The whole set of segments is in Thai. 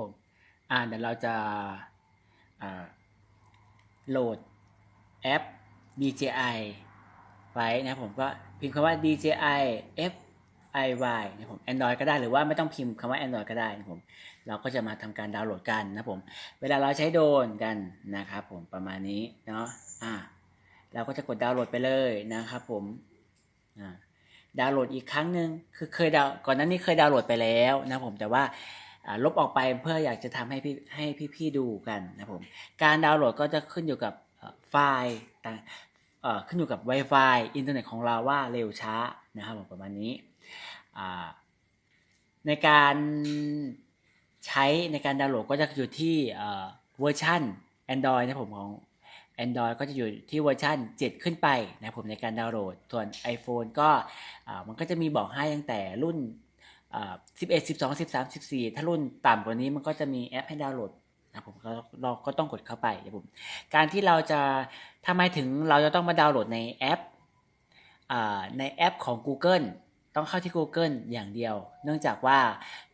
ผมอ่าเดี๋ยวเราจะอ่าโหลดแอป DJI ไว้นะผมก็พิมพ์คำว่า DJI F i y นะผม Android ก็ได้หรือว่าไม่ต้องพิมพ์คำว่า Android ก็ได้นะผมเราก็จะมาทำการดาวน์โหลดกันนะผมเวลาเราใช้โดรนกันนะครับผมประมาณนี้เนาะอ่าเราก็จะกดดาวน์โหลดไปเลยนะครับผมอ่าดาวน์โหลดอีกครั้งหนึ่งคือเคยดาวก่อนหน้านี้เคยดาวน์โหลดไปแล้วนะผมแต่ว่า ลบออกไปเพื่ออยากจะทำให้พี่ให้พี่ๆดูกันนะผมการดาวน์โหลดก็จะขึ้นอยู่กับไฟล์ต่างขึ้นอยู่กับ Wi-Fi อินเทอร์เน็ตของเราว่าเร็วช้านะครับผมประมาณนี้ ในการใช้ในการดาวน์โหลดก็จะอยู่ที่เวอร์ชัน Android นะผมของ Android ก็จะอยู่ที่เวอร์ชัน7 ขึ้นไปนะผมในการดาวน์โหลด ส่วน iPhone ก็มันก็จะมีบอกให้ตั้งแต่รุ่น 11 12 13 14ถ้ารุ่นต่ำกว่านี้มันก็จะมีแอปให้ดาวน์โหลดนะผมเราก็ต้องกดเข้าไปนะผมการที่เราจะทำไมถึงเราจะต้องมาดาวน์โหลดในแอปในแอปของ Google ต้องเข้าที่ Google อย่างเดียว เนื่องจากว่า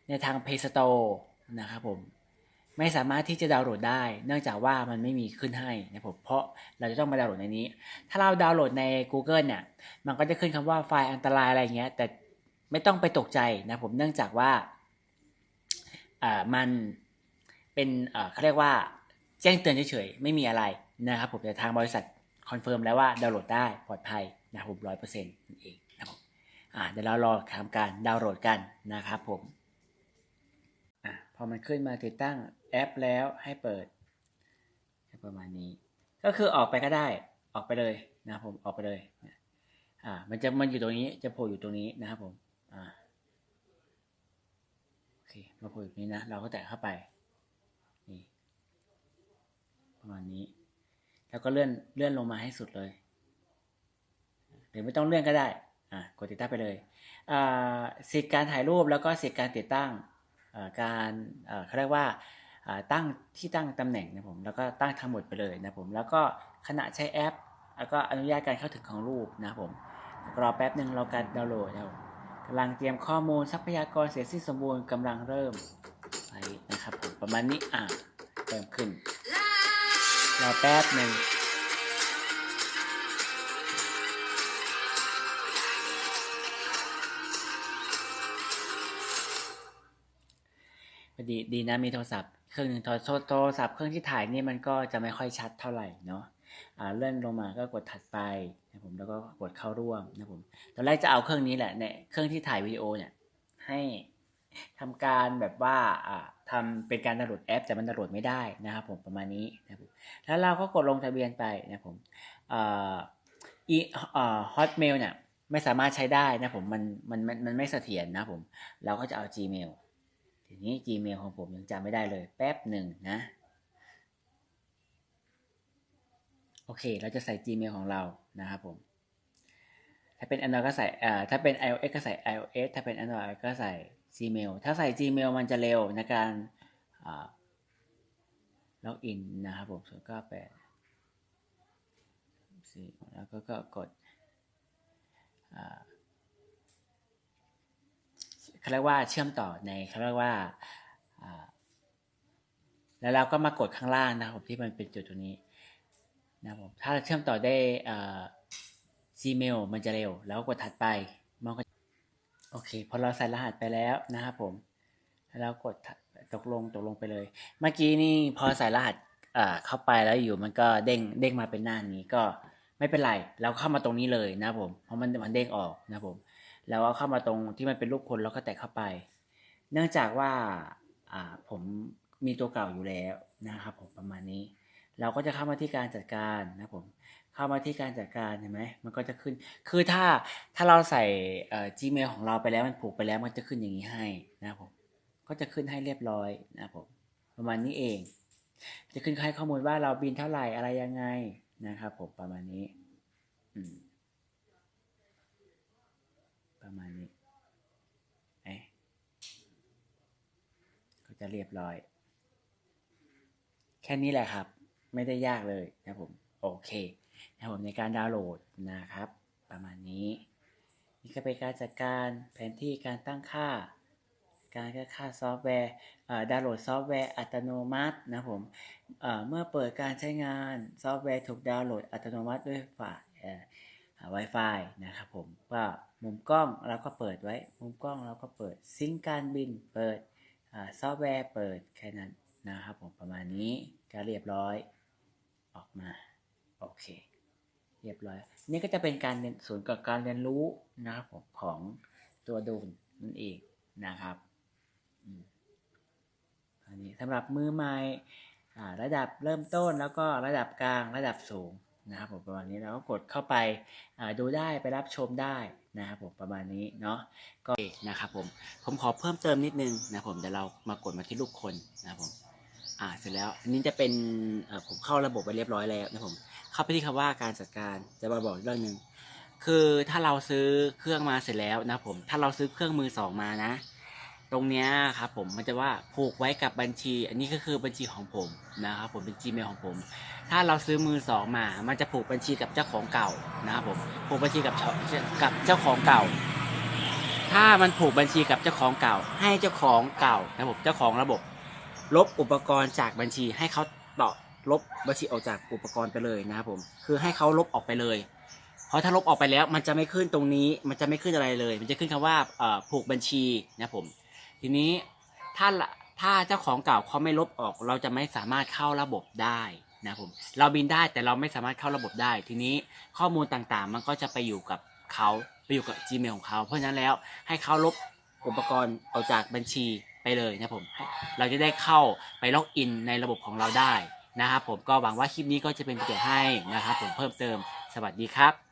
ในทาง Play Store นะครับผมไม่สามารถที่จะดาวน์โหลดได้ เนื่องจากว่ามันไม่มีขึ้นให้นะผมเพราะเราจะต้องมาดาวน์โหลดในนี้ ถ้าเราดาวน์โหลดใน Google เนี่ยมันก็จะขึ้นคำว่าไฟล์อันตรายอะไรเงี้ยแต่ ไม่ต้องไปตกใจนะผมเนื่องจากว่าอ่ามันเป็นเขาเรียกว่าแจ้งเตือนเฉยๆ ไม่มีอะไรนะครับผมแต่ทางบริษัทคอนเฟิร์มแล้วว่าดาวน์โหลดได้ปลอดภัยนะครับผมร้อยเปอร์เซ็นต์นั่นเองอ่าเดี๋ยวเรารอทำการดาวน์โหลดกันนะครับผมอ่าพอมันขึ้นมาติดตั้งแอปแล้วให้เปิดประมาณนี้ ก็คือออกไปก็ได้ออกไปเลยนะครับผมออกไปเลยอ่ามันจะมันอยู่ตรงนี้จะโผล่อยู่ตรงนี้นะครับผม อ่าโอเคมาโผล่อยู่นี้นะ เราก็แตะเข้าไป นี่ ประมาณนี้ แล้วก็เลื่อนเลื่อนลงมาให้สุดเลย หรือไม่ต้องเลื่อนก็ได้ อ่ากดติดตั้งไปเลยสิทธิการถ่ายรูปแล้วก็สิทธิการติดตั้งการเขาเรียกว่าตั้งที่ตั้งตำแหน่งนะผมแล้วก็ตั้งทั้งหมดไปเลยนะผมแล้วก็ขณะใช้แอป แล้วก็อนุญาตการเข้าถึงของรูปนะผมรอแป๊บหนึ่งเราการดาวน์โหลดแล้ว กำลังเตรียมข้อมูลทรัพยากรเสร็จสิ้นสมบูรณ์กำลังเริ่มไปนะครับผมประมาณนี้อะเติมขึ้นรอแป๊บหนึ่งพอดีดีนะมีโทรศัพท์เครื่องหนึ่งโทรโทรศัพท์เครื่องที่ถ่ายนี่มันก็จะไม่ค่อยชัดเท่าไหร่เนาะ เลื่อนลงมาก็กดถัดไปนะผมแล้วก็กดเข้าร่วมนะผมตอนแรกจะเอาเครื่องนี้แหละเนี่ยเครื่องที่ถ่ายวิดีโอเนี่ยให้ทำการแบบว่าอ่าทำเป็นการดาวน์โหลดแอป แต่มันดาวน์โหลดไม่ได้นะครับผมประมาณนี้นะผมแล้วเราก็กดลงทะเบียนไปนะผมอ่าอีอ่าฮอตเมลเนี่ยไม่สามารถใช้ได้นะผมมันมันมันไม่เสถียรนะผมเราก็จะเอา Gmail ทีนี้ Gmail ของผมยังจำไม่ได้เลยแป๊บหนึ่งนะ โอเค เราจะใส่ Gmail ของเรานะครับผม ถ้าเป็น Android ก็ใส่อ่าถ้าเป็น iOS ก็ใส่ iOS ถ้าเป็น Android ก็ใส่ Gmail ถ้าใส่ Gmail มันจะเร็วในการล็อกอินนะครับผมศูนย์เก้าแปดแล้วก็ก็กดเขาเรียกว่าเชื่อมต่อในเขาเรียกว่า แล้วเราก็มากดข้างล่างนะครับที่มันเป็นจุดตรงนี้ นะผมถ้าเชื่อมต่อได้ Gmail มันจะเร็ว แล้วกดถัดไปมันก็โอเค พอเราใส่รหัสไปแล้วนะครับผมแล้วกดตกลงตกลงไปเลย เมื่อกี้นี่พอใส่รหัสเข้าไปแล้วอยู่มันก็เด้งเด้งมาเป็นหน้านี้ก็ไม่เป็นไร เราเข้ามาตรงนี้เลยนะผมเพราะมันมันเด้งออกนะผมแล้วก็เข้ามาตรงที่มันเป็นรูปคนแล้วก็แตะเข้าไป เนื่องจากว่าผมมีตัวเก่าอยู่แล้วนะครับผมประมาณนี้ เราก็จะเข้ามาที่การจัดการนะผมเข้ามาที่การจัดการเห็นไหมมันก็จะขึ้น คือถ้าถ้าเราใส่ Gmail ของเราไปแล้วมันผูกไปแล้วมันจะขึ้นอย่างนี้ให้นะผมก็จะขึ้นให้เรียบร้อยนะผมประมาณนี้เอง จะขึ้นให้ข้อมูลว่าเราบินเท่าไหร่อะไรยังไงนะครับผมประมาณนี้ประมาณนี้เอ๊ก็จะเรียบร้อย แค่นี้แหละครับ ไม่ได้ยากเลยนะผมโอเคนะผมในการดาวน์โหลดนะครับ ประมาณนี้ นี่ก็เป็นการจัดการแผนที่การตั้งค่า การแก้ค่าซอฟต์แวร์ดาวน์โหลดซอฟต์แวร์อัตโนมัตินะผมเมื่อเปิดการใช้งานซอฟต์แวร์ถูกดาวน์โหลดอัตโนมัติด้วยฝ่ายเอ่อไวไฟนะครับผมก็มุมกล้องเราก็เปิดไว้ มุมกล้องเราก็เปิดซิงการบินเปิดซอฟต์แวร์เปิดแค่นั้นนะครับผมประมาณนี้ก็เรียบร้อย ออกมาโอเค เรียบร้อย นี่ก็จะเป็นการเรียนศูนย์กับการเรียนรู้นะครับผมของตัวดูนนั่นเองนะครับอันนี้สำหรับมือใหม่ระดับเริ่มต้นแล้วก็ระดับกลางระดับสูงนะครับผมประมาณนี้เราก็กดเข้าไปาดูได้ไปรับชมได้นะครับผมประมาณนี้เนาะก็นะครับผมผมขอเพิ่มเติมนิดนึงนะผมเดี๋ยวเรามากดมาที่รูปคนนะครับผม อ่าเสร็จแล้วอันนี้จะเป็นผมเข้าระบบไปเรียบร้อยแล้วนะผมเข้าไปที่คำว่าการจัดการจะมาบอกเรื่องหนึ่งคือถ้าเราซื้อเครื่องมาเสร็จแล้วนะผมถ้าเราซื้อเครื่องมือสองมานะ ตรงเนี้ยครับผมมันจะว่าผูกไว้กับบัญชี อันนี้ก็คือบัญชีของผมนะครับผมเป็น Gmail ของผม ถ้าเราซื้อมือสองมา มันจะผูกบัญชีกับเจ้าของเก่านะครับผมผูกบัญชีกับเกับเจ้าของเก่า ถ้ามันผูกบัญชีกับเจ้าของเก่า ให้เจ้าของเก่านะครับผมเจ้าของระบบ ลบอุปกรณ์จากบัญชีให้เขาต่อลบบัญชีออกจากอุปกรณ์ไปเลยนะครับผมคือให้เขาลบออกไปเลย เพราะถ้าลบออกไปแล้วมันจะไม่ขึ้นตรงนี้มันจะไม่ขึ้นอะไรเลย มันจะขึ้นคำว่าผูกบัญชีนะครับผมทีนี้ถ้าถ้าเจ้าของเก่าเขาไม่ลบออก เราจะไม่สามารถเข้าระบบได้นะครับผมเราบินได้แต่เราไม่สามารถเข้าระบบได้ ทีนี้ข้อมูลต่างๆ มันก็จะไปอยู่กับเขาไปอยู่กับ Gmail ของเขา เพราะฉะนั้นแล้วให้เขาลบอุปกรณ์ออกจากบัญชี ไปเลยนะผม เราจะได้เข้าไปล็อกอินในระบบของเราได้นะครับผมก็หวังว่าคลิปนี้ก็จะเป็นประโยชน์ให้นะครับผมเพิ่มเติมสวัสดีครับ